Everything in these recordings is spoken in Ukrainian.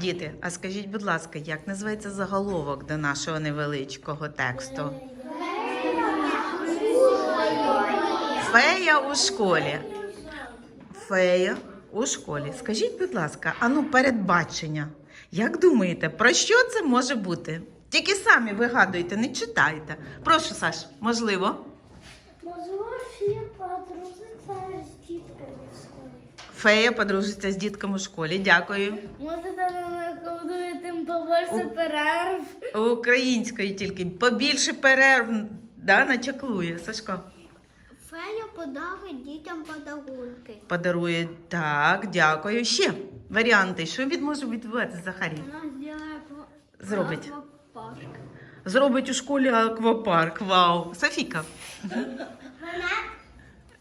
Діти, а скажіть, будь ласка, як називається заголовок до нашого невеличкого тексту? Фея у школі. Фея у школі. Скажіть, будь ласка, а ну передбачення. Як думаєте, про що це може бути? Тільки самі вигадуйте, не читайте. Прошу, Саш, можливо. Можливо, фія подружиться з дітками в школі. Фея подружиться з дітками у школі. Дякую. Може, побольше перерв. Українською тільки побільше перерв да, начаклує. Сашко. Фея подарить дітям подарунки. Подарує. Так, дякую. Ще варіанти. Що від може відбуватися, Захарій? Вона зробить Зробить. аквапарк. Зробить у школі аквапарк. Вау. Софіка. Вона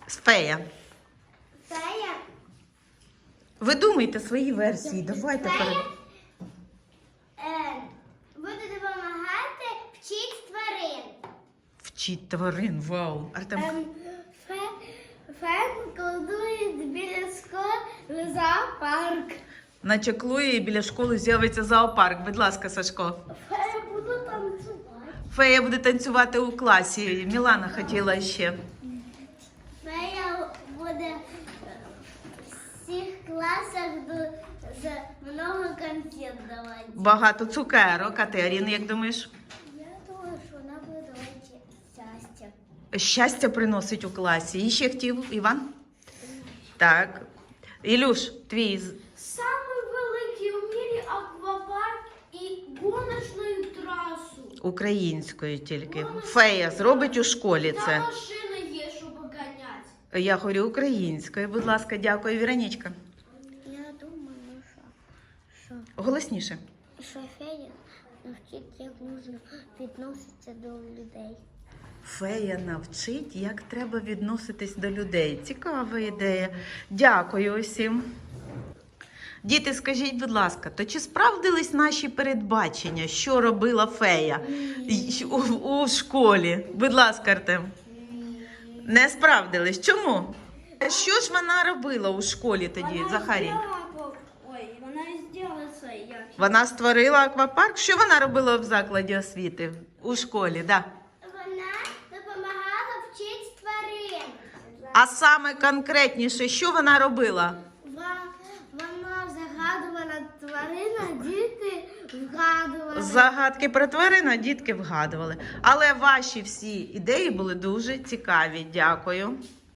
Фея. фея. Ви думайте свої версії. Давайте перед. Фея е, буде допомагати вчити тварин. Вчіть тварин. Вау. Артем. Ем, фе, фея колдує біля школи зоопарк. Начаклує і біля школи з'явиться зоопарк. Будь ласка, Сашко. Фея буде танцювати. Фея буде танцювати у класі. Мілана хотіла ще. Фея буде в всіх класах до- за много конфет давати. Багато цукерок. А ти, Аріна, як думаєш? Я думаю, що вона буде давати щастя. Щастя приносить у класі. І ще хотів Іван? Так. Ілюш, твій. з- Самий великий у мірі аквапарк і гоночну трасу. Українською тільки. Фея зробить у школі це. машина є, щоб ганяти. Я говорю українською. Будь ласка, дякую, Віронічка. Я думаю, що, що, Голосніше. що фея навчить, як можна відноситися до людей. Фея навчить, як треба відноситись до людей. Цікава ідея. Дякую усім. Діти, скажіть, будь ласка, то чи справдились наші передбачення, що робила фея у, у школі? Будь ласка, Артем. Не справдились. Чому? Що ж вона робила у школі тоді, Захарій? Ой, вона зробила. Вона створила аквапарк. Що вона робила в закладі освіти у школі? Да. Вона допомагала вчити тварин. А саме конкретніше, що вона робила? Вона загадувала тварина, діти вгадували. Загадки про тварин, а дітки вгадували. Але ваші всі ідеї були дуже цікаві. Дякую.